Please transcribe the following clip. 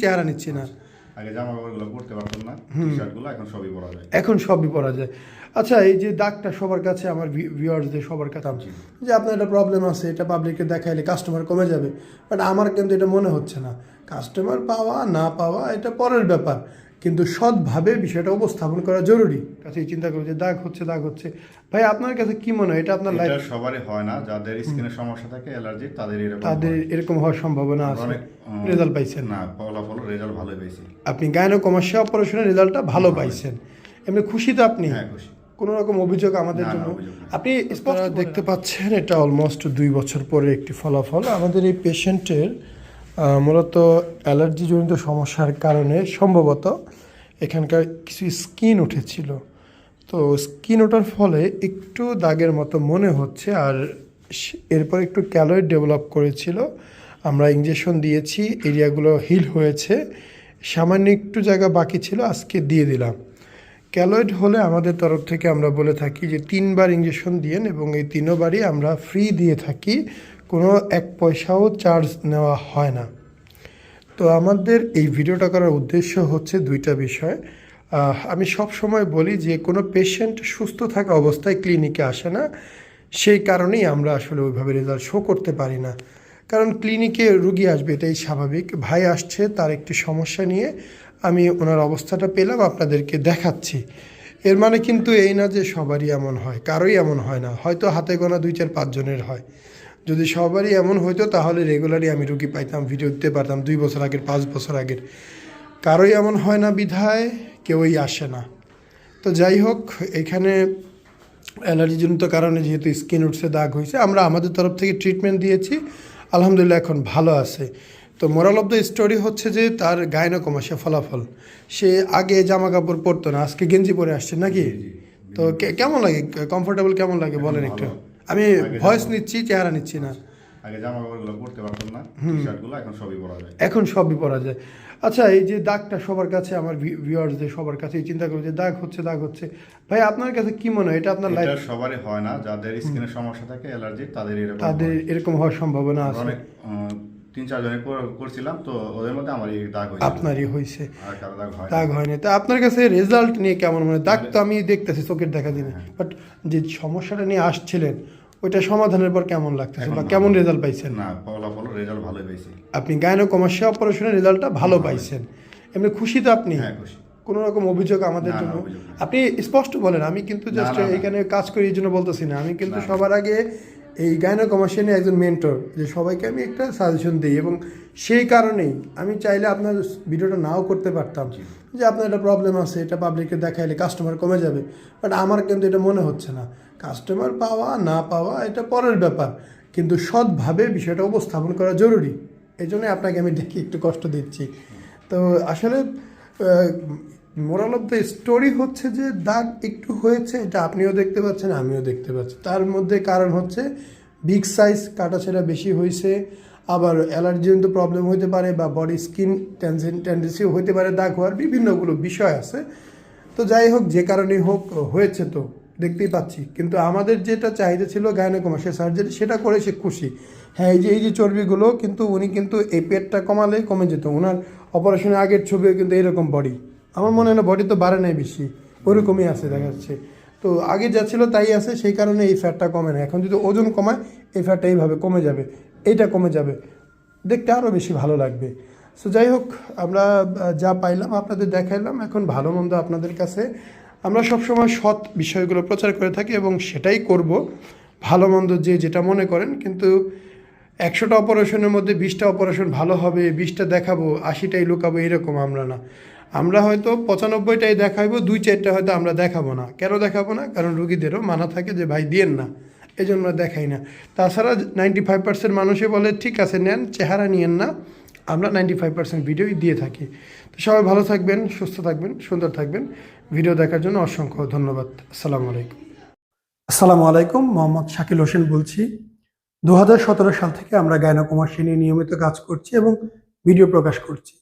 চেহারা নিচ্ছি না। আগে জামা কাপড়গুলো পরতে পারতাম না টি শার্টগুলো এখন সবই পরা যায়। এখন সবই পরা যায়। আচ্ছা এই যে দাগটা সবার কাছে আমার ভিউয়ার্সদের সবার কাছে যে আপনার একটা প্রবলেম আছে এটা পাবলিককে দেখাইলে কাস্টমার কমে যাবে। বাট আমার কিন্তু এটা মনে হচ্ছে না। কাস্টমার পাওয়া না পাওয়া এটা পরের ব্যাপার। কিন্তু সৎভাবে বিষয়টা উপস্থাপন করা জরুরি। কাছে চিন্তা করুন যে দাগ হচ্ছে দাগ হচ্ছে। ভাই আপনার কাছে কি মনে হয়? এটা আপনার লাইফ সবারই হয় না। যাদের স্কিনের সমস্যা থাকে অ্যালার্জি তাদের এরকম তাদের এরকম হওয়ার সম্ভাবনা আছে। রেজাল্ট পাইছেন। না ফলাফল রেজাল্ট ভালোই পেয়েছি আপনি গায়নো কমার্শিয়া অপারেশনের রেজাল্টটা ভালো পাইছেন। এমনি খুশি তো আপনি? হ্যাঁ খুশি। কোনো রকম অভিযোগ আমাদের জন্য? আপনি স্পষ্ট দেখতে পাচ্ছেন এটা অলমোস্ট দুই বছর পরে একটি ফলাফল। আমাদের এই পেশেন্টের মূলত অ্যালার্জিজনিত সমস্যার কারণে সম্ভবত এখানকার কিছু স্কিন উঠেছিল। তো স্কিন ওঠার ফলে একটু দাগের মতো মনে হচ্ছে আর এরপর একটু ক্যালয়েড ডেভেলপ করেছিল। আমরা ইঞ্জেকশন দিয়েছি, এরিয়াগুলো হিল হয়েছে, সামান্য একটু জায়গা বাকি ছিল, আজকে দিয়ে দিলাম। ক্যালয়েড হলে আমাদের তরফ থেকে আমরা বলে থাকি যে তিনবার ইঞ্জেকশন দিয়েন এবং এই তিনবারই আমরা ফ্রি দিয়ে থাকি কোনো এক পয়সাও চার্জ নেওয়া হয় না। তো আমাদের এই ভিডিওটা করার উদ্দেশ্য হচ্ছে দুইটা বিষয়। আমি সব সময় বলি যে কোনো পেশেন্ট সুস্থ থাকা অবস্থায় ক্লিনিকে আসে না। সেই কারণেই আমরা আসলে ওইভাবে রেজাল্ট শো করতে পারি না। কারণ ক্লিনিকে রুগী আসবে, এটাই স্বাভাবিক। ভাই আসছে, তার একটি সমস্যা নিয়ে আমি ওনার অবস্থাটা পেলাম, আপনাদেরকে দেখাচ্ছি। এর মানে কিন্তু এই না যে সবারই এমন হয়, কারোই এমন হয় না। হয়তো হাতে গোনা দুই চার পাঁচজনের হয়। যদি সবারই এমন হইতো তাহলে রেগুলারই আমি রুগী পাইতাম ভিডিও দিতে পারতাম দুই বছর আগের পাঁচ বছর আগের। কারোই এমন হয় না বিধায় কেউই আসে না। তো যাই হোক এখানে অ্যালার্জিজনিত কারণে যেহেতু স্কিন উঠছে দাগ হয়েছে আমরা আমাদের তরফ থেকে ট্রিটমেন্ট দিয়েছি। আলহামদুলিল্লাহ এখন ভালো আছে। তো মোরাল অফ দ্য স্টোরি হচ্ছে যে তার গায়না কমাসে ফলাফল। সে আগে জামা কাপড় পরতো না আজকে গেঞ্জি পরে আসছে নাকি? তো কেমন লাগে? কমফোর্টেবল কেমন লাগে? বলেন একটু। আমি ভয়েস নিচ্ছি চেহারা নিচ্ছি না। আগে জামা কাপড়গুলো পরতে পারতাম না শার্টগুলো এখন সবই পরা যায়। এখন সবই পরা যায়। আচ্ছা এই যে দাগটা সবার কাছে আমার ভিউয়ার্সদের সবার কাছে চিন্তা করবে যে দাগ হচ্ছে দাগ হচ্ছে। ভাই আপনার কাছে কি মনে হয়? এটা আপনার লাইফ এটা সবারই হয় না যাদের স্কিনের সমস্যা থাকে অ্যালার্জি তাদের এরকম তাদের এরকম হওয়ার সম্ভাবনা আছে। অনেক তিন চারজনে করছিলাম তো ওদের মধ্যে দাগ হয়েছে। আপনারই হয়েছে। আর কারও দাগ হয় দাগ হয়নি। তা আপনার কাছে রেজাল্ট নিয়ে কেমন মনে দাগ তো আমি দেখতেছি চোখের দেখা দিনে। বাট যে সমস্যাটা নিয়ে আসছিলেন ওইটা সমাধানের পর কেমন লাগতেছে বা কেমন রেজাল্ট পাইছেন? না ফলাফল রেজাল্ট ভালোই আপনি গায়নো কমার্শিয়া অপারেশনের রেজাল্টটা ভালো পাইছেন। এমনি খুশি তো আপনি? হ্যাঁ খুশি। কোনো রকম অভিযোগ আমাদের জন্য? আপনি স্পষ্ট বলেন আমি কিন্তু জাস্ট। এখানে কাজ করি এই জন্য বলতেছি না। আমি কিন্তু সবার আগে এই গায়না কমার্শিয়ালে একজন মেন্টর যে সবাইকে আমি একটা সাজেশন দিই এবং সেই কারণেই আমি চাইলে আপনার ভিডিওটা নাও করতে পারতাম। যে আপনার একটা প্রবলেম আছে এটা পাবলিককে দেখাইলে কাস্টমার কমে যাবে। বাট আমার কিন্তু এটা মনে হচ্ছে না। কাস্টমার পাওয়া না পাওয়া এটা পরের ব্যাপার। কিন্তু সৎভাবে বিষয়টা উপস্থাপন করা জরুরি। এই জন্যই আপনাকে আমি দেখি একটু কষ্ট দিচ্ছি। তো আসলে মোরাল অফ দ্য স্টোরি হচ্ছে যে, দাগ একটু হয়েছে, এটা আপনিও দেখতে পাচ্ছেন, আমিও দেখতে পাচ্ছি। তার মধ্যে কারণ হচ্ছে বিগ সাইজ কাটা কাটাছেড়া বেশি হয়েছে আবার অ্যালার্জিজনিত প্রবলেম হতে পারে, বা বডি স্কিন টেন্ডেন্সিও হতে পারে, দাগ হওয়ার বিভিন্নগুলো বিষয় আছে। তো যাই হোক, যে কারণেই হোক, হয়েছে তো, দেখতেই পাচ্ছি। কিন্তু আমাদের যেটা চাহিদা ছিল গায়নোকমাসের সার্জারি সেটা করে সে খুশি। হ্যাঁ এই যে এই যে চর্বিগুলো, কিন্তু উনি কিন্তু এই পেটটা কমালে কমে যেত। ওনার অপারেশনের আগের ছবিও কিন্তু এরকম বডি আমার মনে হয় না বডি তো বাড়ে নাই বেশি। ওরকমই আছে, দেখা যাচ্ছে। তো আগে যা ছিল তাই আছে, সেই কারণে এই ফ্যাটটা কমে না এখন যদি ওজন কমায়, এই ফ্যাটটা এইভাবে কমে যাবে, এইটা কমে যাবে। দেখতে আরও বেশি ভালো লাগবে। সো যাই হোক, আমরা যা পাইলাম আপনাদের দেখাইলাম। এখন ভালো মন্দ আপনাদের কাছে আমরা সবসময় সৎ বিষয়গুলো প্রচার করে থাকি এবং সেটাই করব। ভালো মন্দ যে যেটা মনে করেন, কিন্তু একশোটা অপারেশনের মধ্যে বিশটা অপারেশন ভালো হবে, বিশটা দেখাবো, আশিটাই লুকাবো, এরকম আমরা না। আমরা হয়তো পঁচানব্বইটাই দেখাবো দুই চারটা হয়তো আমরা দেখাবো না। কেন দেখাবো না? কারণ রুগীদেরও মানা থাকে যে, ভাই, দিয়েন না। এই জন্য দেখাই না। তাছাড়া নাইনটি ফাইভ পার্সেন্ট মানুষই বলে, ঠিক আছে, নেন, চেহারা নিয়েন না। আমরা নাইনটি ফাইভ পার্সেন্ট ভিডিওই দিয়ে থাকি। তো সবাই ভালো থাকবেন, সুস্থ থাকবেন, সুন্দর থাকবেন। ভিডিও দেখার জন্য অসংখ্য ধন্যবাদ। আসসালামু আলাইকুম। আসসালামু আলাইকুম, মোহাম্মদ শাকিল হোসেন বলছি। দু হাজার সতেরো সাল থেকে আমরা গায়নাকুমার নিয়ে নিয়মিত কাজ করছি এবং ভিডিও প্রকাশ করছি।